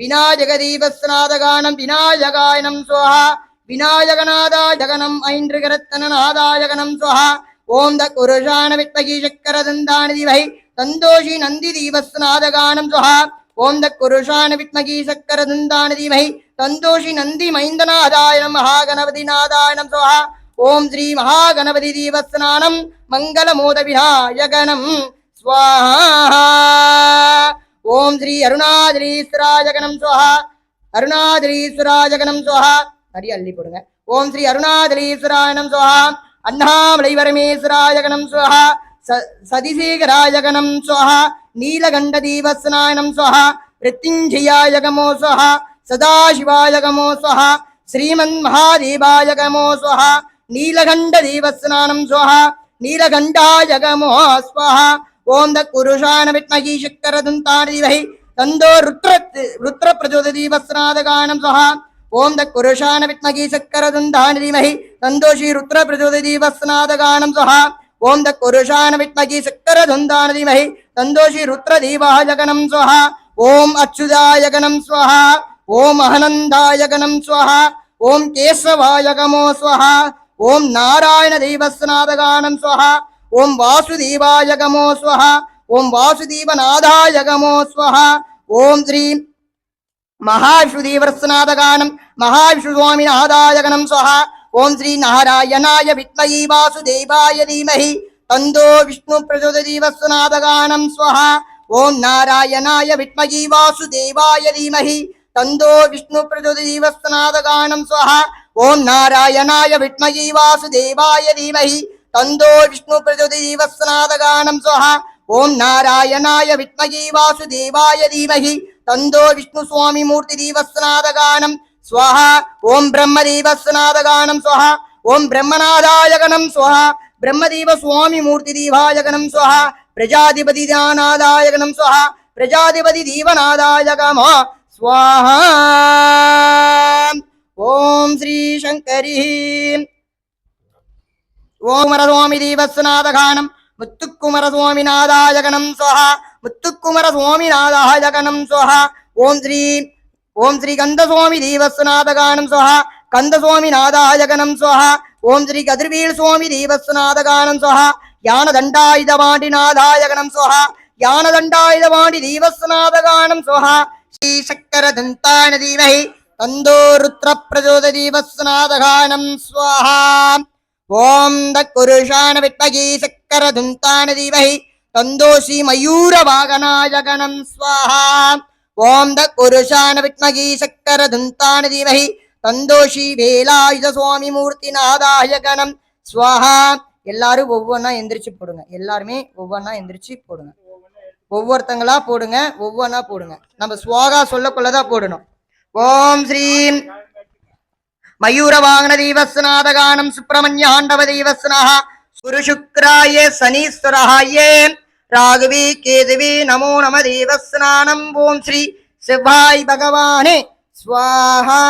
விநாயகதீபஸ்நாதகானம் விநாயகாயனம் சுவஹா. விநாயகநாதா ஜகனம் விநாயகநாதாயகனம் ஜகனம் சுவஹா. ஓம் த குருஷான வித்மகி சக்கரதந்தானி தீமஹி சந்தோஷி நந்தி தீபஸ்நாதகானம் சுவஹா. ஓம் த குருஷான வித்மகி சக்கரதந்தானி தீமஹி சந்தோஷி நந்தி மைந்தநாதாயனம் மகாகணபதிநாதாயனம் சுவஹா. ஓம் ஸ்ரீ மகாகணபதி தீபஸ்நானம் மங்களமோத விநாயகனம். சுவாஹா. ஓம் ஸ்ரீ அருணாதிரீஸ்வராஜகனம் சுவஹா அருணாதிரீஸ்வராஜகனம் சுவஹா நிறைய அள்ளி போடுங்க. ஓம் ஸ்ரீ அருணாதிரீஸ்வராயனம் சுவஹா அண்ணாமலை பரமேஸ்வராஜகனம் சுவஹா ச- சதிசேகராஜகனம் சுவஹா நீலகண்ட தீபஸ்நாயனம் சுவஹா மிருத்யுஞ்சயாயகமோ சுவஹா சதாசிவாயகமோ சுவஹா ஸ்ரீமன் மகாதேவாயகமோ சுவஹா நீலகண்ட தீபஸ்நானம் சுவஹா நீலகண்டாயகமோ ஸ்வஹா. ஓம் த குருஷான வித்மகி தாரிவை தந்தோ ருத்ர ருத்ர பிரச்சோதீவஸ்நாதகானம் சுவஹா ஓம் த குருஷான வித்மகி சக்கரதந்தாரிவஹி தந்தோ ஸ்ரீ ருத்ர பிரச்சோதீவஸ்நாதகானம் சுவஹா ஓம் த குருஷான வித்மகி சக்கரதந்தாரிவஹி தந்தோ ஸ்ரீ ருத்ர தீவாஜகனம் சுவஹா ஓம் அச்சுதாயகனம் சுவஹா ஓம் அகனந்தாயகனம் சுவஹா ஓம் கேசவாயகமோ ஸ்வஹா. ஓம் நாராயண தெய்வஸ்நாதகானம் சுவஹா ஓம் வாசுதேவாயகமோ ஸ்வஹா. ஓம் வாசுதேவநாதாயகமோ ஸ்வஹா. ஓம் ஸ்ரீ மகாவிஷ்ணுதேவஸ்நாதகானம் மகாவிஷ்ணுசுவாமிநாதாயகனம் ஸ்வஹா. ஓம் ஸ்ரீ நாராயணாய வித்மயி வாசுதேவாய தீமஹி தந்தோ விஷ்ணு பிரச்சோதீவஸ்நாதகானம் ஸ்வஹா. ஓம் நாராயணாய வித்மயி வாசுதேவாய தீமஹி தந்தோ விஷ்ணு பிரச்சோதீவஸ்நாதகானம் ஸ்வஹா. ஓம் நாராயணாய வித்மயி வாசுதேவாய தீமஹி தந்தோ விஷ்ணு பிரச்சோதீவஸ்நாதகானம் ஸ்வஹா ஓம் நாராயணாய வித்மகி வாசுதேவாய தீமகி. தந்தோ விஷ்ணு சுவாமி மூர்த்தி தீவஸ்நாதகானம் ஸ்வஹா ஓம் பிரம்ம பிரம்மதீவஸ்நாதகானம் ஸ்வஹா ஓம் பிரம்மநாதாயகனம் ஸ்வஹா பிரம்மதீவ சுவாமி மூர்த்தி தீவாயகனம் ஸ்வஹா பிரஜாதிபதி தியானாதாயகனம் ஸ்வஹா பிரஜாதிபதி தீவநாதாயகமோ ஸ்வாஹா ஓம் ஸ்ரீ சங்கரி. ஓமரசுவாமி தீபஸ்நாதகானம் முத்துக்குமரசுவாமி முத்துக்குமர சுவாமிநாதாயகனம் முத்துக்குமரசுவாமி முத்துக்குமர சுவாமிநாதாயகனம் ஓம் ஸ்ரீ ஓம் ஸ்ரீ கந்தசுவாமி தீபஸ்நாதகானம் தீவஸ்நாதகானம் கந்தசுவாமி கந்த சுவாமிநாதாயகனம் ஓம் ஸ்ரீ கதிர்வீல் சுவாமி தீபஸ்நாதகானம் தீவஸ்நாதகானம் ஸ்வஹா யானதண்டாயுதவாண்டிநாதாயகனம் ஸ்வஹா யானதண்டாயுதவாண்டி தீபஸ்நாதகானம் ஸ்வஹா ஸ்ரீ சக்கரதந்தான தீமஹி தந்தோ ருத்ர பிரஜோத தீவஸ்நாதகானம் ஸ்வஹா ஓம் த குருஷான வித்மகி சக்கரதுந்தான தீமஹி தந்தோஷி ஸ்ரீ மயூர வாகனாயகனம் ஸ்வாஹா. ஓம் த குருஷான வித்மகி சக்கரதுந்தான தீமஹி தந்தோஷி வேலாயுத சுவாமி மூர்த்தி நாதாயகனம் ஸ்வாஹா. எல்லாரும் ஒவ்வொன்றா எந்திரிச்சு போடுங்க. எல்லாருமே ஒவ்வொன்றா எந்திரிச்சு போடுங்க. ஒவ்வொருத்தங்களா போடுங்க ஒவ்வொன்றா போடுங்க. நம்ம ஸ்வாகா சொல்லக்குள்ளதான் போடணும். ஓம் ஸ்ரீம். மயூர வாகன தீவஸ்நாதகானம் சுப்பிரமணியாண்டவ தீவஸ்னஹ குருசுக்ராய சனீஸ்வராயே ராகவி கேதுவி நமோ நம தெய்வஸ்நானம் ஓம் ஸ்ரீ செவ்வாய் பகவானே. ஸ்வாஹா.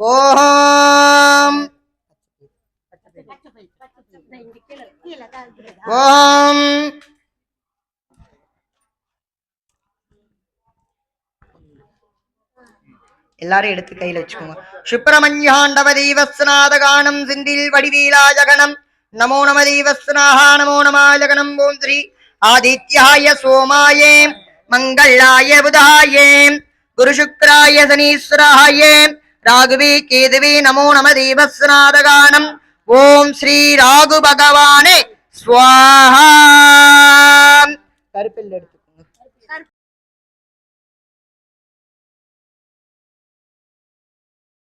ஓம் ஓம் எல்லாரும் எடுத்து கையில வச்சுக்கோங்க. சுப்பிரமணியாண்டவ தெய்வஸ்நாதகானம் சிந்தில் வடிவீலா ஜகனம் நமோ நம தெய்வஸ்நாஹா நமோ நமா ஜகனம் ஓம் ஸ்ரீ ஆதித்யாய சோமாயே மங்களாய புதாயே குரு சுக்ராய சனீஸ்வராயே ராகுவி கேதுவி நமோ நம தெய்வஸ்நாதகானம் ஓம் ஸ்ரீ ராகு பகவானே ஸ்வாஹா!